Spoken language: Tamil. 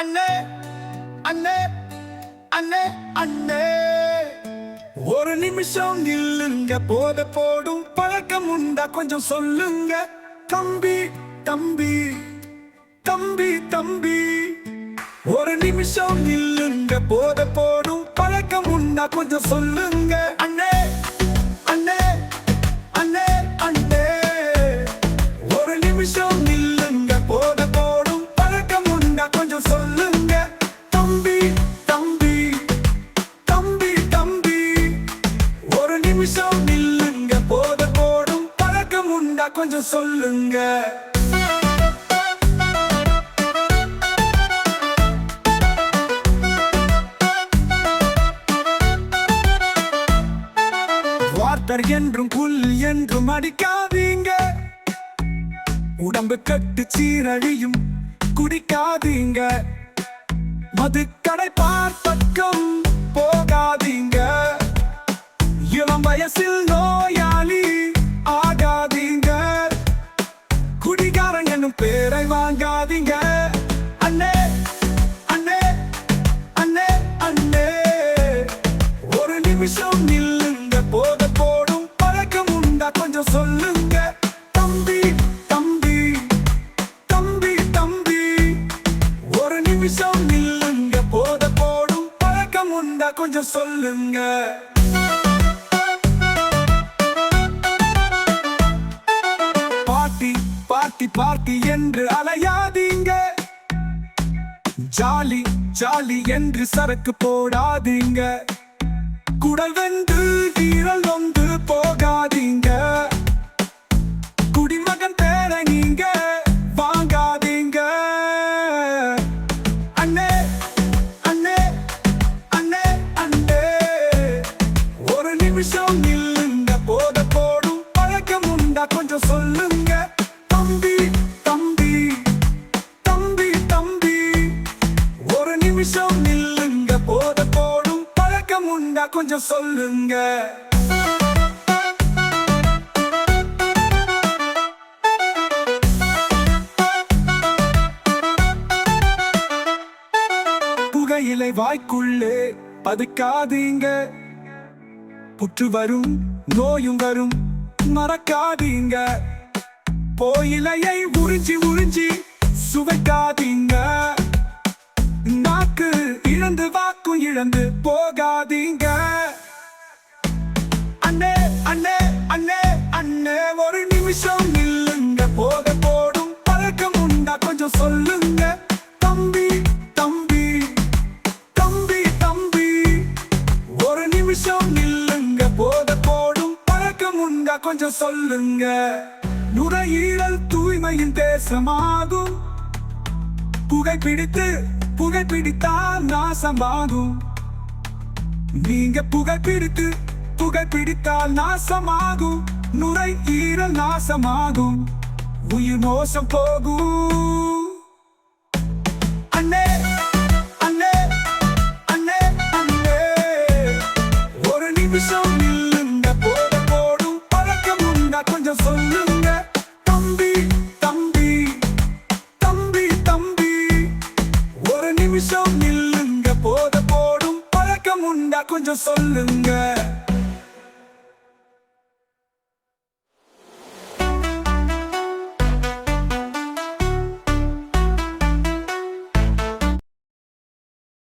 அண்ணே அண்ணே அண்ணே அண்ணே. ஒரு நிமிஷம் நில்லுங்க போத போடும் பழக்கம் உண்டா? கொஞ்சம் சொல்லுங்க. தம்பி தம்பி தம்பி தம்பி. ஒரு நிமிஷம் நில்லுங்க போத போடும் பழக்கம் உண்டா? கொஞ்சம் சொல்லுங்க. அண்ணே அண்ணே அண்ணே அண்ணே. ஒரு நிமிஷம் நிமிஷம் நில்லுங்க போத போடும் பழக்கம் உண்டா கொஞ்சம் சொல்லுங்க. வார்த்தர் என்றும் புல் என்றும் அடிக்காதீங்க. உடம்பு கட்டு சீரழியும் குடிக்காதீங்க. மதுக்கடை பார்ப்பக்கம் போகாதீங்க. வயசில் நோயாளி ஆகாதீங்க குடிகாரன் என்னும் பேரை வாங்காதீங்க அண்ணே அண்ணே அண்ணே அண்ணே ஒரு நிமிஷம் நில்லுங்க போத போடும் பழக்கம் உண்டா கொஞ்சம் சொல்லுங்க தம்பி தம்பி தம்பி தம்பி ஒரு நிமிஷம் நில்லுங்க போத போடும் பழக்கம் உண்டா கொஞ்சம் சொல்லுங்க ஜாலி ஜாலி என்று சரக்கு போடாதீங்க. குடல் வெந்து கீரல் வந்து போகாதீங்க. குடிமகன் பேர நீங்க வாங்காதீங்க. அண்ணே அண்ணே அண்ணே அண்ணே. ஒரு நிமிஷம் நில்லுங்க போத போடும் பழக்கம் உண்டா கொஞ்சம் சொல்லுங்க. நிமிஷம் நில்லுங்க போத போடும் பழக்கம் உண்டா? கொஞ்சம் சொல்லுங்க. புகையிலை வாய்க்குள்ளே பதுக்காதீங்க. புற்று வரும் நோயும் வரும் மறக்காதீங்க. போயிலையை உறிஞ்சி உறிஞ்சி சுவைக்காதீங்க. இழந்து வாக்கும் இழந்து போகாதீங்க. அண்ணே அண்ணே அண்ணே அண்ணே ஒரு நிமிஷம் நில்லுங்க. போத போடும் பழக்கம் உண்டா? கொஞ்சம் சொல்லுங்க. தம்பி தம்பி தம்பி தம்பி ஒரு நிமிஷம் நில்லுங்க. போத போடும் பழக்கம் உண்டா? கொஞ்சம் சொல்லுங்க. நுரையீரல் தூய்மையின் தேசமாகும். புகை பிடித்து புகைப்பிடித்தால் நாசமாகும். நீங்க புகைப்பிடித்து புகைப்பிடித்தால் நாசமாகும். நுரையீரல் நாசமாகும். உயிர் மோசம் போகும். போத போடும் பழக்கம் உண்டா கொஞ்சம் சொல்லுங்க.